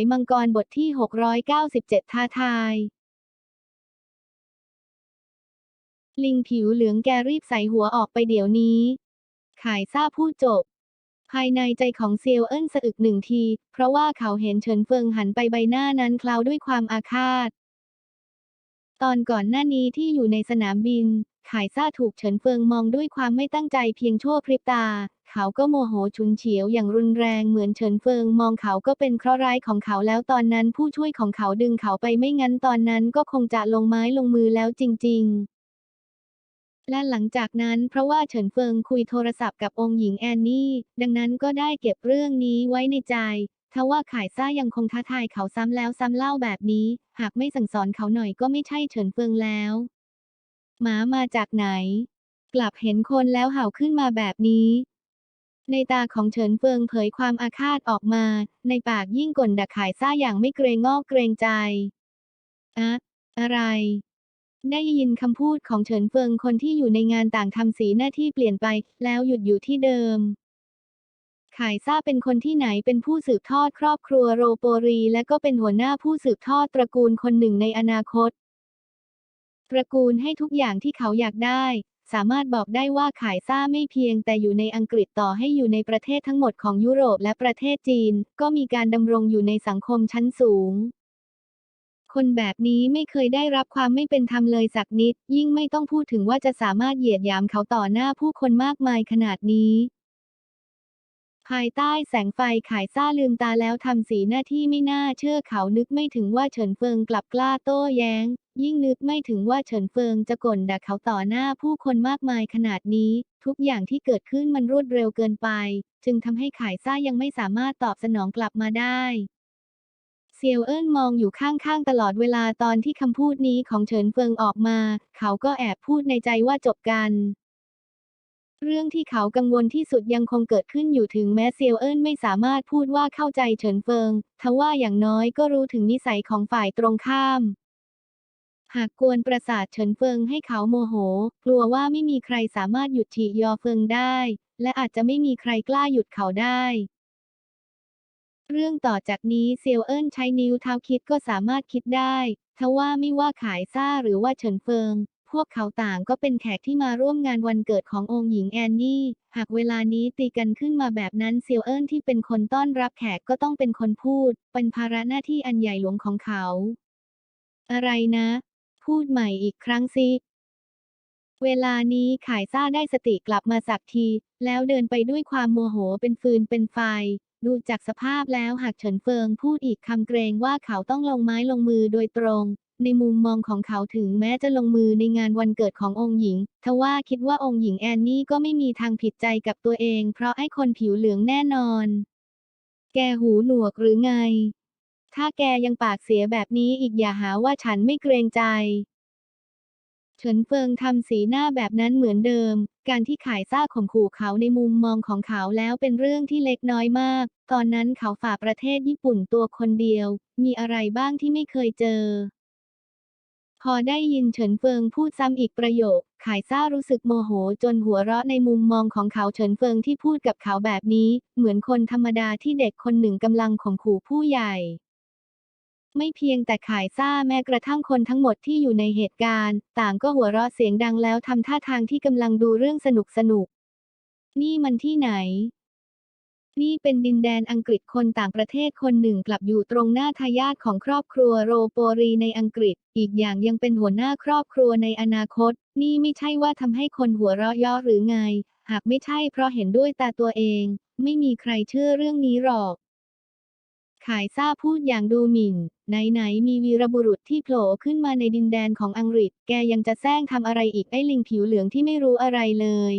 ยมังกรบทที่ 697 ท้าทาย ลิงผิวเหลืองแกรีบใส่หัวออกไปเดี๋ยวนี้ ขายซ่าพูดจบ ภายในใจของเซียวเอิ้นสะอึกหนึ่งที เพราะว่าเขาเห็นเฉินเฟิงหันไปใบหน้านั้นคลาวด้วยความอาฆาต ตอนก่อนหน้านี้ที่อยู่ในสนามบิน ขายซ่าถูกเฉินเฟิงมองด้วยความไม่ตั้งใจเพียงชั่วพริบตา เขาก็โมโหฉุนเฉียวอย่างรุนแรงเหมือนเฉินเฟิงมองเขาก็เป็นเคราะห์ร้ายของเขาแล้วตอนนั้นผู้ช่วยของเขาดึงเขาไปไม่งั้นตอนนั้นก็คงจะลงไม้ลงมือแล้วจริง ๆและหลังจากนั้นเพราะว่าเฉินเฟิงคุยโทรศัพท์กับองค์หญิงแอนนี่ ดังนั้นก็ได้เก็บเรื่องนี้ไว้ในใจ ทว่าขายซ่ายังคงท้าทายเขาซ้ำแล้วซ้ำเล่าแบบนี้ หากไม่สั่งสอนเขาหน่อยก็ไม่ใช่เฉินเฟิงแล้ว หมามาจากไหน กลับเห็นคนแล้วเห่าขึ้นมาแบบนี้ ในตาของเฉินเฟิงเผยความอาฆาตออกมา ในปากยิ่งก่นดักขายซ่าอย่างไม่เกรงงอกเกรงใจอะอะไร ได้ยินคำพูดของเฉินเฟิงคนที่อยู่ในงานต่างทำสีหน้าที่เปลี่ยนไป แล้วหยุดอยู่ที่เดิม ขายซ่าเป็นคนที่ไหนเป็นผู้สืบทอดครอบครัวโรโปรี และก็เป็นหัวหน้าผู้สืบทอดตระกูลคนหนึ่งในอนาคตตระกูลให้ทุกอย่างที่เขาอยากได้ สามารถบอกได้ว่าขายซ่าไม่เพียงแต่อยู่ในอังกฤษต่อให้อยู่ในประเทศทั้งหมดของยุโรปและประเทศจีน ก็มีการดำรงอยู่ในสังคมชั้นสูง คนแบบนี้ไม่เคยได้รับความไม่เป็นธรรมเลยสักนิด ยิ่งไม่ต้องพูดถึงว่าจะสามารถเหยียดหยามเขาต่อหน้าผู้คนมากมายขนาดนี้ ภายใต้แสงไฟขายซ่าลืมตาแล้วทำสีหน้าที่ไม่น่าเชื่อเขานึกไม่ถึงว่าเฉินเฟิงกลับกล้าโต้แย้ง ยิ่งนึกไม่ถึงว่าเฉินเฟิงจะก่นด่าเขาต่อหน้าผู้คนมากมายขนาดนี้ ทุกอย่างที่เกิดขึ้นมันรวดเร็วเกินไป จึงทำให้ขายซ่ายังไม่สามารถตอบสนองกลับมาได้เซียวเอิ้นมองอยู่ข้างๆตลอดเวลาตอนที่คำพูดนี้ของเฉินเฟิงออกมา เขาก็แอบพูดในใจว่าจบกัน เรื่องที่เขากังวลที่สุดยังคงเกิดขึ้นอยู่ถึงแม้เซียวเอิ้นไม่สามารถพูดว่าเข้าใจเฉินเฟิง ทว่าอย่างน้อยก็รู้ถึงนิสัยของฝ่ายตรงข้าม หากกวนประสาทเฉินเฟิงให้เขาโมโห กลัวว่าไม่มีใครสามารถหยุดฉียอเฟิงได้ และอาจจะไม่มีใครกล้าหยุดเขาได้เรื่องต่อจากนี้เซียวเอิ้นใช้นิ้วเท้าคิดก็สามารถคิดได้ ทว่าไม่ว่าขายซ่าหรือว่าเฉินเฟิง พวกเขาต่างก็เป็นแขกที่มาร่วมงานวันเกิดขององค์หญิงแอนนี่ หากเวลานี้ตีกันขึ้นมาแบบนั้นเซียวเอิ้นที่เป็นคนต้อนรับแขกก็ต้องเป็นคนพูด เป็นภาระหน้าที่อันใหญ่หลวงของเขา อะไรนะ พูดใหม่อีกครั้งสิเวลานี้ขายซ่าได้สติกลับมาสักที แล้วเดินไปด้วยความโมโหเป็นฟืนเป็นไฟ ดูจากสภาพแล้วหากเฉินเฟิงพูดอีกคำเกรงว่าเขาต้องลงไม้ลงมือโดยตรง ในมุมมองของเขาถึงแม้จะลงมือในงานวันเกิดขององค์หญิง ทว่าคิดว่าองค์หญิงแอนนี่ก็ไม่มีทางผิดใจกับตัวเอง เพราะไอ้คนผิวเหลืองแน่นอน แกหูหนวกหรือไง ถ้าแกยังปากเสียแบบนี้อีกอย่าหาว่าฉันไม่เกรงใจเฉินเฟิงทำสีหน้าแบบนั้นเหมือนเดิม การที่ขายซ่าข่มขู่เขาในมุมมองของเขาแล้วเป็นเรื่องที่เล็กน้อยมาก ตอนนั้นเขาฝ่าประเทศญี่ปุ่นตัวคนเดียว มีอะไรบ้างที่ไม่เคยเจอ พอได้ยินเฉินเฟิงพูดซ้ำอีกประโยค ขายซ่ารู้สึกโมโหจนหัวเราะในมุมมองของเขาเฉินเฟิงที่พูดกับเขาแบบนี้ เหมือนคนธรรมดาที่เด็กคนหนึ่งกำลังข่มขู่ผู้ใหญ่ ไม่เพียงแต่ขายซ่าแม้กระทั่งคนทั้งหมดที่อยู่ในเหตุการณ์ ต่างก็หัวเราะเสียงดังแล้วทำท่าทางที่กำลังดูเรื่องสนุกสนุก นี่มันที่ไหน นี่เป็นดินแดนอังกฤษคนต่างประเทศคนหนึ่งกลับอยู่ตรงหน้าทายาทของครอบครัวโรโปรีในอังกฤษ อีกอย่างยังเป็นหัวหน้าครอบครัวในอนาคต นี่ไม่ใช่ว่าทำให้คนหัวเราะย่อหรือไง หากไม่ใช่เพราะเห็นด้วยตาตัวเอง ไม่มีใครเชื่อเรื่องนี้หรอก ขายซ่าพูดอย่างดูหมิ่น ไหนๆมีวีรบุรุษที่โผล่ขึ้นมาในดินแดนของอังกฤษ แกยังจะแซงทำอะไรอีกไอ้ลิงผิวเหลืองที่ไม่รู้อะไรเลย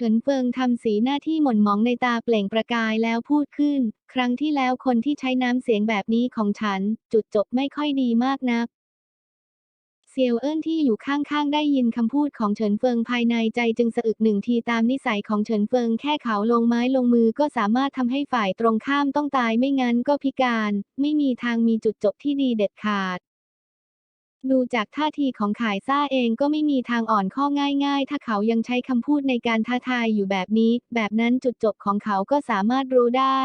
เฉินเฟิงทำสีหน้าที่หม่นหมองในตาเปล่งประกายแล้วพูดขึ้น ครั้งที่แล้วคนที่ใช้น้ำเสียงแบบนี้ของฉัน จุดจบไม่ค่อยดีมากนัก เซียวเอิ้นที่อยู่ข้างๆ ได้ยินคำพูดของเฉินเฟิงภายในใจจึงสะอึกหนึ่งทีตามนิสัยของเฉินเฟิงแค่เขาลงไม้ลงมือก็สามารถทำให้ฝ่ายตรงข้ามต้องตายไม่งั้นก็พิการ ไม่มีทางมีจุดจบที่ดีเด็ดขาด ดูจากท่าทีของขายซ่าเองก็ไม่มีทางอ่อนข้อง่ายๆ ถ้าเขายังใช้คำพูดในการท้าทายอยู่แบบนี้ แบบนั้นจุดจบของเขาก็สามารถรู้ได้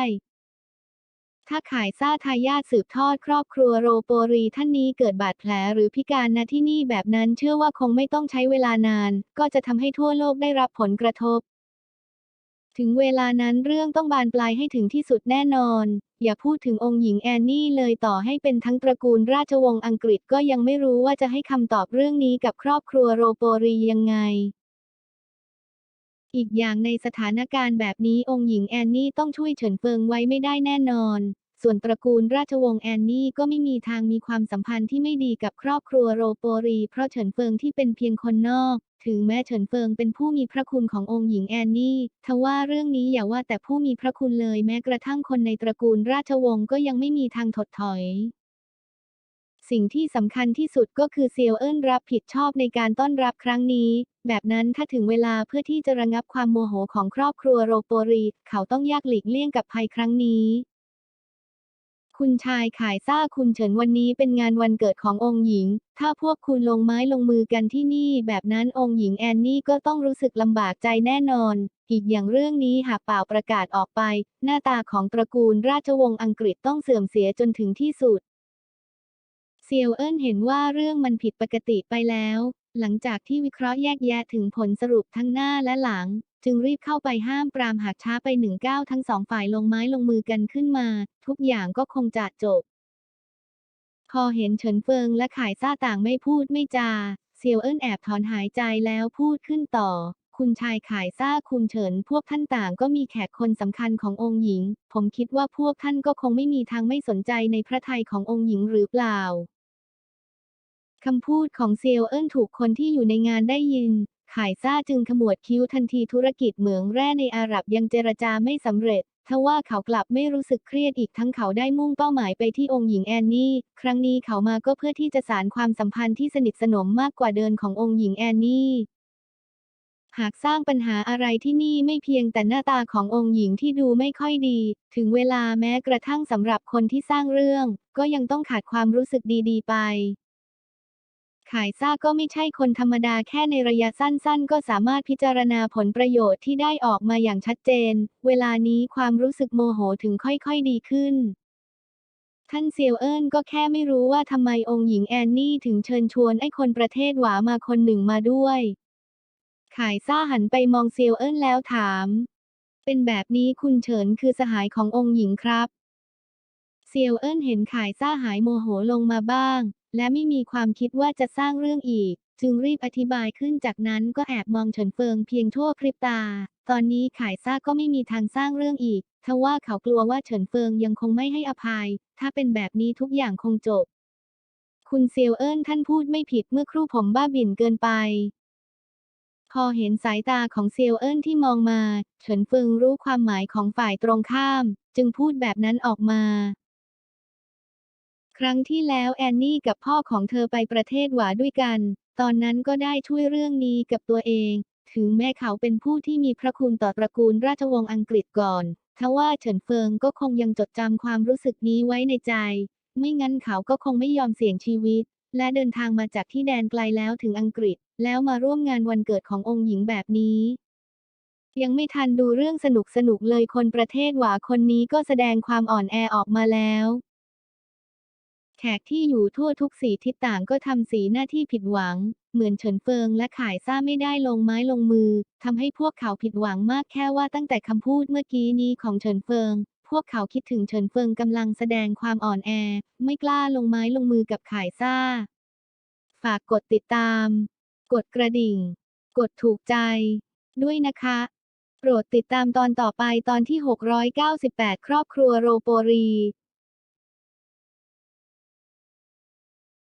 ถ้าขายซ่าทายาทสืบทอดครอบครัวโรโปรีท่านนี้เกิดบาดแผลหรือพิการณที่นี่แบบนั้นเชื่อว่าคงไม่ต้องใช้เวลานาน ก็จะทำให้ทั่วโลกได้รับผลกระทบ ถึงเวลานั้นเรื่องต้องบานปลายให้ถึงที่สุดแน่นอน อย่าพูดถึงองค์หญิงแอนนี่เลยต่อให้เป็นทั้งตระกูลราชวงศ์อังกฤษก็ยังไม่รู้ว่าจะให้คำตอบเรื่องนี้กับครอบครัวโรโปรียังไง อีกอย่างในสถานการณ์แบบนี้องค์หญิงแอนนี่ต้องช่วยเฉินเฟิงไว้ไม่ได้แน่นอน ส่วนตระกูลราชวงศ์แอนนี่ก็ไม่มีทางมีความสัมพันธ์ที่ไม่ดีกับครอบครัวโรโปรี เพราะเฉินเฟิงที่เป็นเพียงคนนอก ถึงแม้เฉินเฟิงเป็นผู้มีพระคุณขององค์หญิงแอนนี่ ทว่าเรื่องนี้อย่าว่าแต่ผู้มีพระคุณเลยแม้กระทั่งคนในตระกูลราชวงศ์ก็ยังไม่มีทางถดถอย สิ่งที่สำคัญที่สุดก็คือเซียวเอิ้นรับผิดชอบในการต้อนรับครั้งนี้ แบบนั้นถ้าถึงเวลาเพื่อที่จะระงับความโมโหของครอบครัวโรโปรี เขาต้องยากหลีกเลี่ยงกับภัยครั้งนี้ คุณชายขายซ่าคุณเฉินวันนี้เป็นงานวันเกิดขององค์หญิง ถ้าพวกคุณลงไม้ลงมือกันที่นี่ แบบนั้นองค์หญิงแอนนี่ก็ต้องรู้สึกลำบากใจแน่นอน อีกอย่างเรื่องนี้หากเปล่าประกาศออกไป หน้าตาของตระกูลราชวงศ์อังกฤษต้องเสื่อมเสียจนถึงที่สุด เซียวเอิ้นเห็นว่าเรื่องมันผิดปกติไปแล้ว หลังจากที่วิเคราะห์แยกแยะถึงผลสรุปทั้งหน้าและหลัง จึงรีบเข้าไปห้ามปรามหากช้าไปหนึ่งก้าวทั้งสองฝ่ายลงไม้ลงมือกันขึ้นมา ทุกอย่างก็คงจะจบ พอเห็นเฉินเฟิงและขายซ่าต่างไม่พูดไม่จา เซียวเอิ้นแอบถอนหายใจแล้วพูดขึ้นต่อ คุณชายขายซ่าคุณเฉิน พวกท่านต่างก็มีแขกคนสำคัญขององค์หญิง ผมคิดว่าพวกท่านก็คงไม่มีทางไม่สนใจในพระทัยขององค์หญิงหรือเปล่า คำพูดของเซียวเอิ้นถูกคนที่อยู่ในงานได้ยิน ขายซ่าจึงขมวดคิ้วทันทีธุรกิจเหมืองแร่ในอาหรับยังเจรจาไม่สำเร็จทว่าเขากลับไม่รู้สึกเครียดอีกทั้งเขาได้มุ่งเป้าหมายไปที่องค์หญิงแอนนี่ ครั้งนี้เขามาก็เพื่อที่จะสานความสัมพันธ์ที่สนิทสนมมากกว่าเดินขององค์หญิงแอนนี่ หากสร้างปัญหาอะไรที่นี่ไม่เพียงแต่หน้าตาขององค์หญิงที่ดูไม่ค่อยดี ถึงเวลาแม้กระทั่งสำหรับคนที่สร้างเรื่อง ก็ยังต้องขาดความรู้สึกดีๆไป ขายซ่าก็ไม่ใช่คนธรรมดาแค่ในระยะสั้นๆ ก็สามารถพิจารณาผลประโยชน์ที่ได้ออกมาอย่างชัดเจน เวลานี้ความรู้สึกโมโหถึงค่อยๆดีขึ้น ท่านเซียวเอิ้นก็แค่ไม่รู้ว่าทำไมองค์หญิงแอนนี่ถึงเชิญชวนไอ้คนประเทศหวามาคนหนึ่งมาด้วย ขายซ่าหันไปมองเซียวเอิ้นแล้วถาม เป็นแบบนี้คุณเฉินคือสหายขององค์หญิงครับ เซียวเอิ้นเห็นขายซ่าหายโมโหลงมาบ้าง และไม่มีความคิดว่าจะสร้างเรื่องอีก จึงรีบอธิบายขึ้นจากนั้นก็แอบมองเฉินเฟิงเพียงทั่วพริบตา ตอนนี้ขายซ่าก็ไม่มีทางสร้างเรื่องอีกทว่าเขากลัวว่าเฉินเฟิงยังคงไม่ให้อภัย ถ้าเป็นแบบนี้ทุกอย่างคงจบ คุณเซียวเอิ้นท่านพูดไม่ผิดเมื่อครู่ผมบ้าบิ่นเกินไป พอเห็นสายตาของเซียวเอิ้นที่มองมา เฉินเฟิงรู้ความหมายของฝ่ายตรงข้าม จึงพูดแบบนั้นออกมา ครั้งที่แล้วแอนนี่กับพ่อของเธอไปประเทศหวาด้วยกัน ตอนนั้นก็ได้ช่วยเรื่องนี้กับตัวเอง ถึงแม้เขาเป็นผู้ที่มีพระคุณต่อตระกูลราชวงศ์อังกฤษก่อนทว่าเฉินเฟิงก็คงยังจดจำความรู้สึกนี้ไว้ในใจ ไม่งั้นเขาก็คงไม่ยอมเสี่ยงชีวิต และเดินทางมาจากที่แดนไกลแล้วถึงอังกฤษ แล้วมาร่วมงานวันเกิดขององค์หญิงแบบนี้ ยังไม่ทันดูเรื่องสนุกสนุกๆเลยคนประเทศหวาคนนี้ก็แสดงความอ่อนแอออกมาแล้ว ขกที่อยู่ทั่วทุกสีทิศต่างก็ทำสีหน้าที่ผิดหวัง เหมือนเฉินเฟิงและขายซ่าไม่ได้ลงไม้ลงมือทำให้พวกเขาผิดหวังมากแค่ว่าตั้งแต่คำพูดเมื่อกี้นี้ของเฉินเฟิง พวกเขาคิดถึงเฉินเฟิงกำลังแสดงความอ่อนแอ ไม่กล้าลงไม้ลงมือกับขายซ่า ฝากกดติดตาม กดกระดิ่ง กดถูกใจ ด้วยนะคะ โปรดติดตามตอนต่อไปตอนที่ 698 ครอบครัวโรโปรี